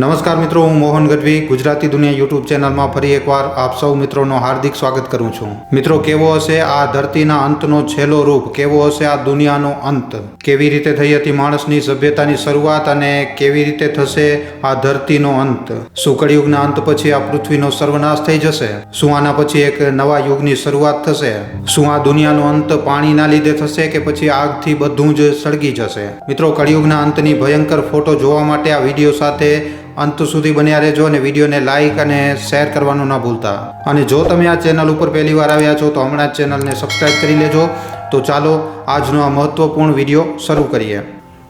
નમસ્કાર મિત્રો, હું મોહન ગઢવી. ગુજરાતી દુનિયા યુટ્યુબ ચેનલમાં ફરી એકવાર આપ સૌ મિત્રોનો હાર્દિક સ્વાગત કરું છું. મિત્રો, કેવો હશે આ ધરતીના અંતનો છેલ્લો રૂપ? કેવો હશે આ દુનિયાનો અંત? કેવી રીતે થઈ હતી માણસની સભ્યતાની શરૂઆત અને કેવી રીતે થશે આ ધરતીનો અંત? શું કળિયુગના અંત પછી આ પૃથ્વીનો સર્વનાશ થઈ જશે? શું આના પછી એક નવા યુગની શરૂઆત થશે? શું આ દુનિયાનો અંત પાણીના લીધે થશે કે પછી આગથી બધું જ સળગી જશે? મિત્રો, કળિયુગના અંતની ભયંકર ફોટો જોવા માટે આ વીડિયો સાથે અંત સુધી બન્યા રહેજો અને વિડીયોને લાઇક અને શેર કરવાનું ના ભૂલતા. અને જો તમે આ ચેનલ ઉપર પહેલી વાર આવ્યા છો, તો હમણાં જ ચેનલને સબસ્ક્રાઇબ કરી લેજો. તો ચાલો, આજનો આ મહત્વપૂર્ણ વીડિયો શરૂ કરીએ.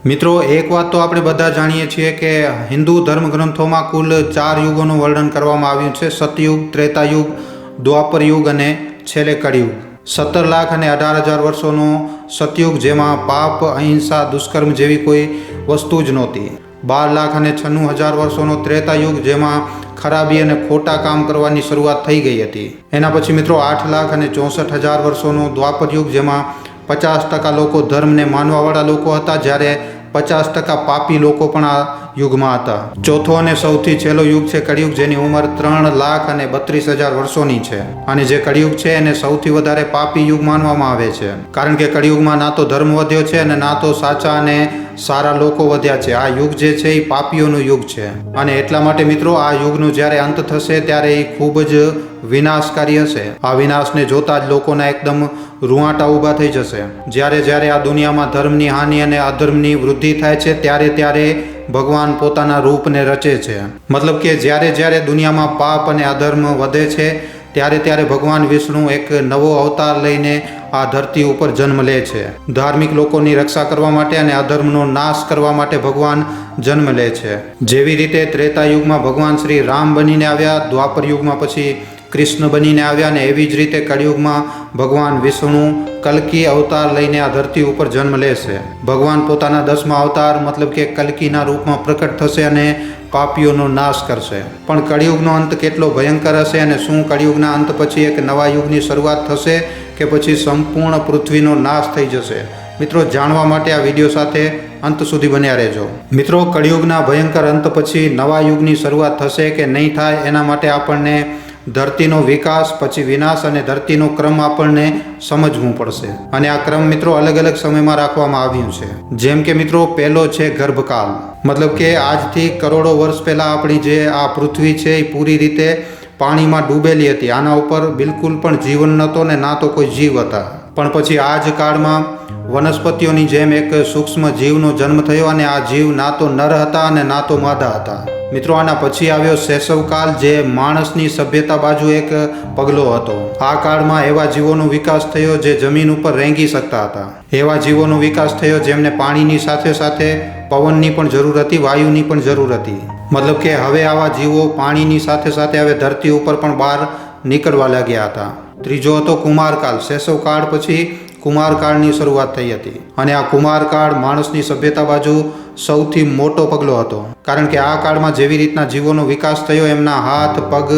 મિત્રો, એક વાત તો આપણે બધા જાણીએ છીએ કે હિન્દુ ધર્મગ્રંથોમાં કુલ ચાર યુગોનું વર્ણન કરવામાં આવ્યું છે. સતયુગ, ત્રેતાયુગ, દ્વાપર યુગ અને છેલ્લે કળિયુગ. સત્તર લાખ અને અઢાર હજાર વર્ષોનો સતયુગ જેમાં પાપ, અહિંસા, દુષ્કર્મ જેવી કોઈ વસ્તુ જ નહોતી. બાર લાખ અને છન્નું હજાર વર્ષોનો ત્રેતા યુગ જેમાં ખરાબી અને ખોટા કામ કરવાની શરૂઆત થઈ ગઈ હતી. એના પછી મિત્રો આઠ લાખ અને ચોસઠ હજાર વર્ષોનો દ્વાપર યુગ જેમાં પચાસ ટકા લોકો ધર્મને માનવાવાળા લોકો હતા જ્યારે પચાસ ટકા પાપી લોકો પણ આ યુગમાં હતા. ચોથો અને સૌથી છેલ્લો યુગ છે કળિયુગ જેની ઉંમર ત્રણ લાખ અને બત્રીસ હજાર વર્ષોની છે. અને જે કળિયુગ છે એને સૌથી વધારે પાપી યુગ માનવામાં આવે છે. કારણ કે કળિયુગમાં ના તો ધર્મ વધ્યો છે અને ના તો સાચા અને સારા લોકો વધ્યા છે. આ યુગ જે છે એ પાપીઓનું યુગ છે. અને એટલા માટે મિત્રો, આ યુગનું જ્યારે અંત થશે ત્યારે એ ખૂબ જ વિનાશકારી હશે. આ વિનાશને જોતા જ લોકોના એકદમ રૂવાટા ઊભા થઈ જશે. જ્યારે જ્યારે આ દુનિયામાં ધર્મની હાનિ અને અધર્મની વૃદ્ધિ થાય છે, ત્યારે ત્યારે ભગવાન પોતાના રૂપને રચે છે. મતલબ કે જ્યારે જ્યારે દુનિયામાં પાપ અને અધર્મ વધે છે ત્યારે ત્યારે ભગવાન વિષ્ણુ એક નવો અવતાર લઈને આ ધરતી ઉપર જન્મ લે છે. ધાર્મિક લોકોની રક્ષા કરવા માટે અને અધર્મનો નાશ કરવા માટે ભગવાન જન્મ લે છે. જેવી રીતે ત્રેતા યુગમાં ભગવાન શ્રી રામ બનીને આવ્યા, દ્વાપર યુગમાં પછી કૃષ્ણ બનીને આવ્યા ને એવી જ રીતે કળિયુગમાં ભગવાન વિષ્ણુ કલ્કી અવતાર લઈને આ ધરતી ઉપર જન્મ લેશે ભગવાન પોતાના દસમા અવતાર મતલબ કે કલ્કીના રૂપમાં પ્રકટ થશે અને પાપીઓનો નાશ કરશે. પણ કળિયુગનો અંત કેટલો ભયંકર હશે અને શું કળિયુગના અંત પછી એક નવા યુગની શરૂઆત થશે કે પછી સંપૂર્ણ પૃથ્વીનો નાશ થઈ જશે? મિત્રો, જાણવા માટે આ વીડિયો સાથે અંત સુધી બન્યા રહેજો. મિત્રો, કળિયુગના ભયંકર અંત પછી નવા યુગની શરૂઆત થશે કે નહીં થાય એના માટે આપણને ધરતીનો વિકાસ, પછી વિનાશ અને ધરતીનો ક્રમ આપણને સમજવું પડશે. અને આ ક્રમ મિત્રો અલગ અલગ સમયમાં રાખવામાં આવ્યું છે. જેમ કે મિત્રો, પહેલો છે ગર્ભકાળ. મતલબ કે આજથી કરોડો વર્ષ પહેલાં આપણી જે આ પૃથ્વી છે એ પૂરી રીતે પાણીમાં ડૂબેલી હતી. આના ઉપર બિલકુલ પણ જીવન નહોતો ને ના તો કોઈ જીવ હતા. પણ પછી આ જ કાળમાં વનસ્પતિઓની જેમ એક સૂક્ષ્મ જીવનો જન્મ થયો અને આ જીવ ના તો નર હતા અને ના તો માદા હતા. મિત્રો, આના પછી આવ્યો શૈશવકાલ જે માણસની સભ્યતા બાજુ એક પગલો હતો. આ કાળમાં એવા જીવોનો વિકાસ થયો જે જમીન ઉપર રેંગી શકતા હતા. એવા જીવોનો વિકાસ થયો જેમને પાણીની સાથે સાથે પવનની પણ જરૂર હતી, વાયુની પણ જરૂર હતી. મતલબ કે હવે આવા જીવો પાણીની સાથે સાથે હવે ધરતી ઉપર પણ બહાર નીકળવા લાગ્યા હતા. ત્રીજો હતો કુમારકાળ. શૈશવકાળ પછી કુમારકાળની શરૂઆત થઈ હતી. અને આ કુમારકાળ માણસની સભ્યતા બાજુ સૌથી મોટો પગલો હતો. કારણ કે આ કાળમાં જેવી રીતના જીવોનો વિકાસ થયો, એમના હાથ, પગ,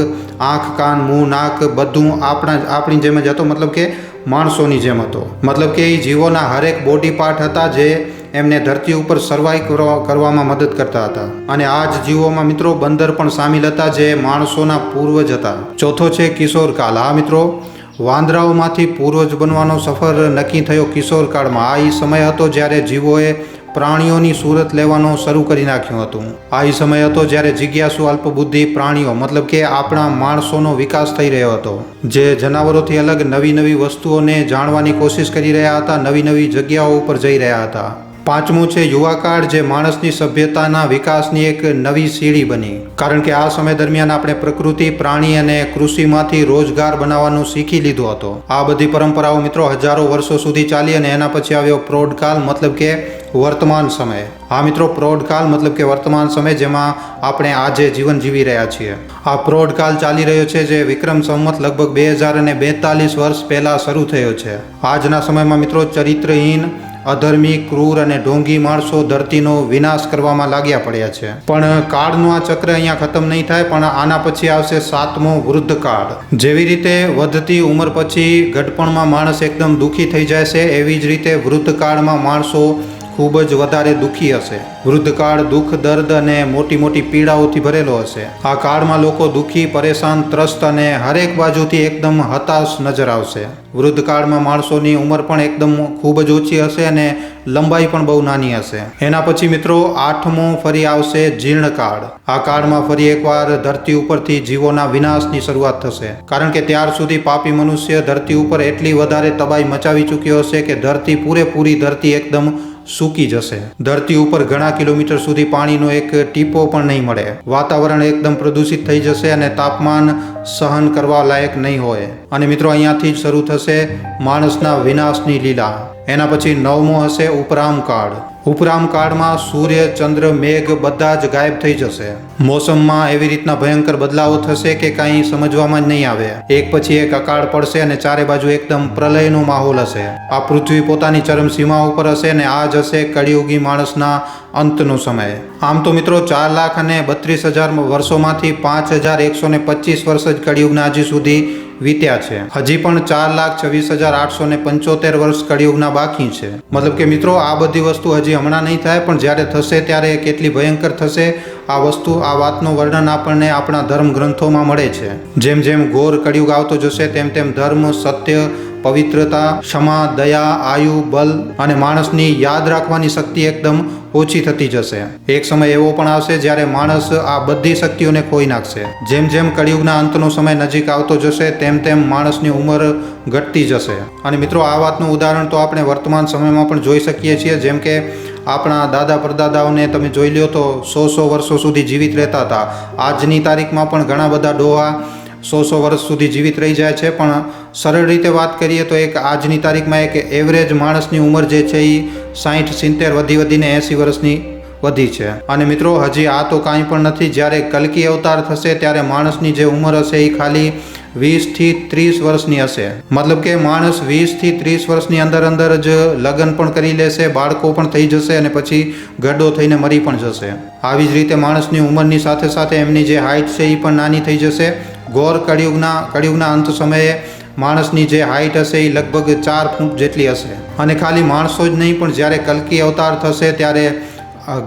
આંખ, કાન મુંહ નાક બધું આપણા આપણી જેમ જ હતો. મતલબ કે માણસોની જેમ હતો. મતલબ કે એ જીવોના હરેક બોડી પાર્ટ હતા જે એમને ધરતી ઉપર સર્વાઈવ કરવામાં મદદ કરતા હતા. અને આ જ જીવોમાં મિત્રો બંદર પણ સામેલ હતા જે માણસોના પૂર્વજ હતા. ચોથો છે કિશોર કાલ આ મિત્રો, વાંદરાઓમાંથી પૂર્વજ બનવાનો સફર નક્કી થયો કિશોર કાળમાં. આ એ સમય હતો જ્યારે જીવોએ પ્રાણીઓની સુરત લેવાનું શરૂ કરી નાખ્યું હતું. આ સમય હતો જ્યારે જિજ્ઞાસુ અલ્પબુદ્ધિ પ્રાણીઓ, મતલબ કે આપણા માણસોનો વિકાસ થઈ રહ્યો હતો. જે જનાવરોથી અલગ નવી નવી વસ્તુઓને જાણવાની કોશિશ કરી રહ્યા હતા, નવી નવી જગ્યાઓ ઉપર જઈ રહ્યા હતા. પાંચમું છે યુવાકાળ, જે માણસની સભ્યતાના વિકાસની એક નવી સીડી બની. કારણ કે આ સમય દરમિયાન આપણે પ્રકૃતિ, પ્રાણી અને કૃષિમાંથી રોજગાર બનાવવાનું શીખી લીધો હતો. આ બધી પરંપરાઓ મિત્રો હજારો વર્ષો સુધી ચાલી અને એના પછી આવ્યો પ્રૌઢકાળ, મતલબ કે વર્તમાન સમય. આ મિત્રો, પ્રૌઢકાળ મતલબ કે વર્તમાન સમય જેમાં આપણે આજે જીવન જીવી રહ્યા છીએ. આ પ્રૌઢકાળ ચાલી રહ્યો છે જે વિક્રમ સંમત લગભગ બે હજાર અને બેતાલીસ વર્ષ પહેલાં શરૂ થયો છે. આજના સમયમાં મિત્રો, ચરિત્રહીન, અધર્મી, ક્રૂર અને ઢોંગી માણસો ધરતીનો વિનાશ કરવામાં લાગ્યા પડ્યા છે. પણ કાળનું આ ચક્ર અહીંયા ખતમ નહીં થાય, પણ આના પછી આવશે સાતમો વૃદ્ધ કાળ. જેવી રીતે વધતી ઉંમર પછી ઘટપણમાં માણસ એકદમ દુઃખી થઈ જાય છે, એવી જ રીતે વૃદ્ધ કાળમાં માણસો ખૂબ જ વધારે દુઃખી હશે. વૃદ્ધકાળ, દુઃખ, દર્દ અને મોટી મોટી પીડાઓથી ભરેલો હશે. આ કાળમાં લોકો દુઃખી, પરેશાન, ત્રસ્ત અને હરેક બાજુથી એકદમ હતાશ નજર આવશે. વૃદ્ધકાળમાં માણસોની ઉંમર પણ એકદમ ખૂબ જ ઓછી હશે અને લંબાઈ પણ બહુ નાની હશે. એના પછી મિત્રો, આઠમો ફરી આવશે જીર્ણકાળ. આ કાળમાં ફરી એકવાર ધરતી ઉપરથી જીવોના વિનાશની શરૂઆત થશે. કારણ કે ત્યાર સુધી પાપી મનુષ્ય ધરતી ઉપર એટલી વધારે તબાહી મચાવી ચૂક્યો હશે કે ધરતી પૂરેપૂરી ધરતી એકદમ સૂકી જશે. ધરતી ઉપર ઘણા કિલોમીટર સુધી પાણીનો એક ટીપો પણ નહીં મળે. વાતાવરણ એકદમ પ્રદૂષિત થઈ જશે અને તાપમાન સહન કરવા લાયક નહીં હોય. અને મિત્રો, અહીંયાથી જ શરૂ થશે માણસના વિનાશની લીલા. એના પછી નવમો હશે ઉપરામ કાળ ઉપરામ કાળમાં સૂર્ય, ચંદ્ર, મેઘ બધા જ ગાયબ થઈ જશે. મોસમમાં એવી રીતના ભયંકર બદલાવો થશે કે કાંઈ સમજવામાં જ નહીં આવે. એક પછી એક અકાળ પડશે અને ચારે બાજુ એકદમ પ્રલયનો માહોલ હશે. આ પૃથ્વી પોતાની ચરમસીમા ઉપર હશે અને આ જ હશે કળિયુગી માણસના અંતનો સમય. આમ તો મિત્રો ચાર લાખ અને બત્રીસ હજાર વર્ષોમાંથી પાંચ હજાર એકસો ને પચીસ વર્ષ જ કળિયુગના હજી સુધી વીત્યા છે. હજી પણ ચાર લાખ છવ્વીસ હજાર આઠસો ને પંચોતેર વર્ષ કળિયુગના બાકી છે. મતલબ કે મિત્રો, આ બધી વસ્તુ હજી હમણાં નહીં થાય, પણ જ્યારે થશે ત્યારે કેટલી ભયંકર થશે, આ વસ્તુ, આ વાતનું વર્ણન આપણને આપણા ધર્મ ગ્રંથોમાં મળે છે. જેમ જેમ ઘોર કળિયુગ આવતો જશે, તેમ તેમ ધર્મ, સત્ય પવિત્રતા, ક્ષમા, દયા, આયુ, બલ અને માણસની યાદ રાખવાની શક્તિ એકદમ ઓછી થતી જશે. એક સમય એવો પણ આવશે જ્યારે માણસ આ બધી શક્તિઓને ખોઈ નાખશે. જેમ જેમ કળિયુગના અંતનો સમય નજીક આવતો જશે, તેમ તેમ માણસની ઉંમર ઘટતી જશે. અને મિત્રો, આ વાતનું ઉદાહરણ તો આપણે વર્તમાન સમયમાં પણ જોઈ શકીએ છીએ. જેમ કે આપણા દાદા પરદાદાઓને તમે જોઈ લો તો સો સો વર્ષો સુધી જીવિત રહેતા હતા. આજની તારીખમાં પણ ઘણા બધા ડોહા સો સો વર્ષ સુધી જીવિત રહી જાય છે. પણ સરળ રીતે વાત કરીએ તો એક આજની તારીખમાં એક એવરેજ માણસની ઉંમર જે છે એ સાહીઠ સિત્તેર, વધી વધીને એંસી વર્ષની વધી છે. અને મિત્રો, હજી આ તો કાંઈ પણ નથી. જ્યારે કલકી અવતાર થશે, ત્યારે માણસની જે ઉંમર હશે એ ખાલી વીસથી ત્રીસ વર્ષની હશે. મતલબ કે માણસ વીસથી ત્રીસ વર્ષની અંદર અંદર જ લગ્ન પણ કરી લેશે, બાળકો પણ થઈ જશે અને પછી ગડો થઈને મરી પણ જશે. આવી જ રીતે માણસની ઉંમરની સાથે સાથે એમની જે હાઇટ છે એ પણ નાની થઈ જશે. ગોર કળિયુગના કળિયુગના અંત સમયે માણસની જે હાઇટ હશે એ લગભગ ચાર ફૂટ જેટલી હશે. અને ખાલી માણસો જ નહીં, પણ જ્યારે કલકી અવતાર થશે ત્યારે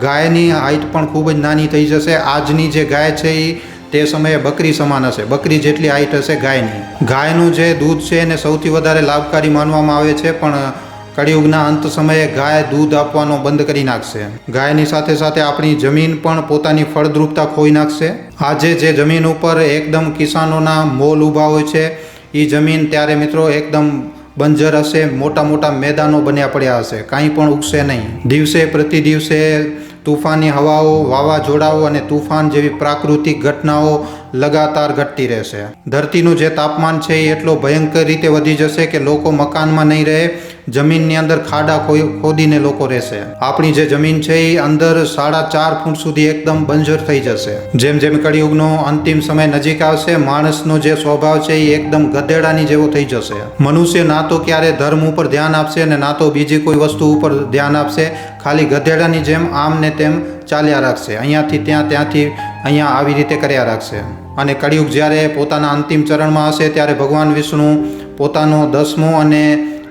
ગાયની હાઇટ પણ ખૂબ જ નાની થઈ જશે. આજની જે ગાય છે એ તે સમયે બકરી સમાન હશે. બકરી જેટલી હાઇટ હશે ગાયની. ગાયનું જે દૂધ છે એને સૌથી વધારે લાભકારી માનવામાં આવે છે, પણ કળિયુગના અંત સમયે ગાય દૂધ આપવાનો બંધ કરી નાખશે. ગાયની સાથે સાથે આપણી જમીન પણ પોતાની ફળદ્રુપતા ખોઈ નાખશે. આજે જે જમીન ઉપર એકદમ કિસાનોના મોલ ઊભા હોય છે એ જમીન ત્યારે મિત્રો એકદમ બંજર હશે, મોટા મોટા મેદાનો બન્યા પડ્યા હશે, કાંઈ પણ ઉગશે નહીં. દિવસે પ્રતિ દિવસે તુફાની હવાઓ, વાવાઝોડાઓ અને તુફાન જેવી પ્રાકૃતિક ઘટનાઓ લગાતાર ઘટતી રહેશે. ધરતીનું જે તાપમાન છે એ એટલો ભયંકર રીતે વધી જશે કે લોકો મકાનમાં નહીં રહે, જમીનની અંદર ખાડા ખોદીને લોકો રહેશે. આપણી જે જમીન છે એ અંદર સાડા ચાર ફૂટ સુધી એકદમ બંજર થઈ જશે. જેમ જેમ કળિયુગનો અંતિમ સમય નજીક આવશે, માણસનો જે સ્વભાવ છે એ એકદમ ગધેડાની જેવો થઈ જશે. મનુષ્ય ના તો ક્યારે ધર્મ ઉપર ધ્યાન આપશે અને ના તો બીજી કોઈ વસ્તુ ઉપર ધ્યાન આપશે. ખાલી ગધેડાની જેમ આમ ને તેમ ચાલ્યા રાખશે. અહીંયાથી ત્યાં ત્યાંથી અહીંયા આવી રીતે કર્યા રાખશે. અને કળિયુગ જ્યારે પોતાના અંતિમ ચરણમાં હશે ત્યારે ભગવાન વિષ્ણુ પોતાનો દસમો અને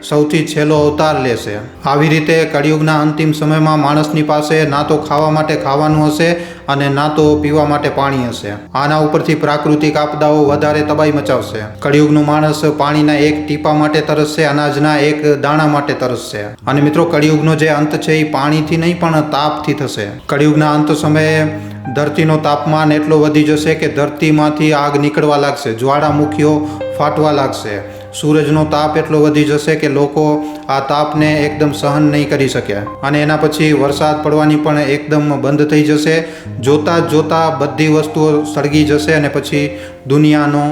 સૌથી છેલ્લો અવતાર લેશે આવી રીતે કળિયુગના અંતિમ સમયમાં માણસની પાસે ના તો ખાવા માટે ખાવાનું હશે અને ના તો પીવા માટે પાણી હશે. આના ઉપરથી પ્રાકૃતિક આપદાઓ વધારે તબાઈ મચાવશે. કળિયુગનું માણસ પાણીના એક ટીપા માટે તરસશે, અનાજના એક દાણા માટે તરસશે. અને મિત્રો, કળિયુગનો જે અંત છે એ પાણીથી નહીં, પણ તાપથી થશે. કળિયુગના અંત સમયે ધરતીનો તાપમાન એટલો વધી જશે કે ધરતીમાંથી આગ નીકળવા લાગશે, જ્વાળામુખીઓ ફાટવા લાગશે. સૂરજનો તાપ એટલો વધી જશે કે લોકો આ તાપને એકદમ સહન નહીં કરી શકે અને એના પછી વરસાદ પડવાની પણ એકદમ બંધ થઈ જશે. જોતા જોતાં બધી વસ્તુઓ સળગી જશે અને પછી દુનિયાનો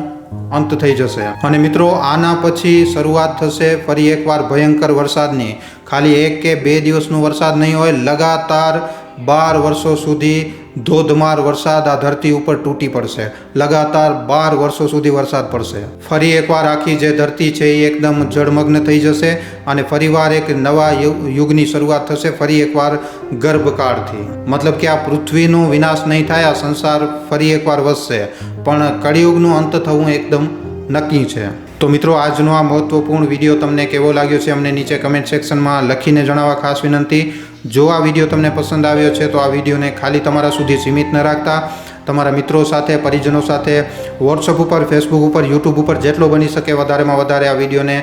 અંત થઈ જશે. અને મિત્રો, આના પછી શરૂઆત થશે ફરી એકવાર ભયંકર વરસાદની. ખાલી એક કે બે દિવસનો વરસાદ નહીં હોય, લગાતાર બાર વર્ષો સુધી ધોધમાર વરસાદ આ ધરતી ઉપર તૂટી પડશે. લગાતાર બાર વર્ષો સુધી વરસાદ પડશે. ફરી એકવાર આખી જે ધરતી છે એ એકદમ જળમગ્ન થઈ જશે અને ફરીવાર એક નવા યુગની શરૂઆત થશે ફરી એકવાર ગર્ભકાળથી. મતલબ કે આ પૃથ્વીનો વિનાશ નહીં થાય, આ સંસાર ફરી એકવાર વધશે. પણ કળિયુગનું અંત થવું એકદમ નક્કી છે. તો મિત્રો, આજનો આ મહત્વપૂર્ણ વીડિયો તમને કેવો લાગ્યો છે, અમને નીચે કમેન્ટ સેક્શનમાં લખીને જણાવવા ખાસ વિનંતી. જો આ વીડિયો તમને પસંદ આવ્યો છે, તો આ વિડીયોને ખાલી તમારા સુધી સીમિત ન રાખતા. તમારા મિત્રો સાથે, પરિજનો સાથે વોટ્સઅપ ઉપર ફેસબુક ઉપર યુટ્યુબ ઉપર જેટલો બની શકે વધારેમાં વધારે આ વિડીયોને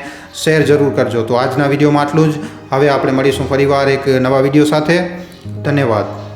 શેર જરૂર કરજો. તો આજના વિડીયોમાં આટલું જ. હવે આપણે મળીશું ફરીવાર એક નવા વીડિયો સાથે. ધન્યવાદ.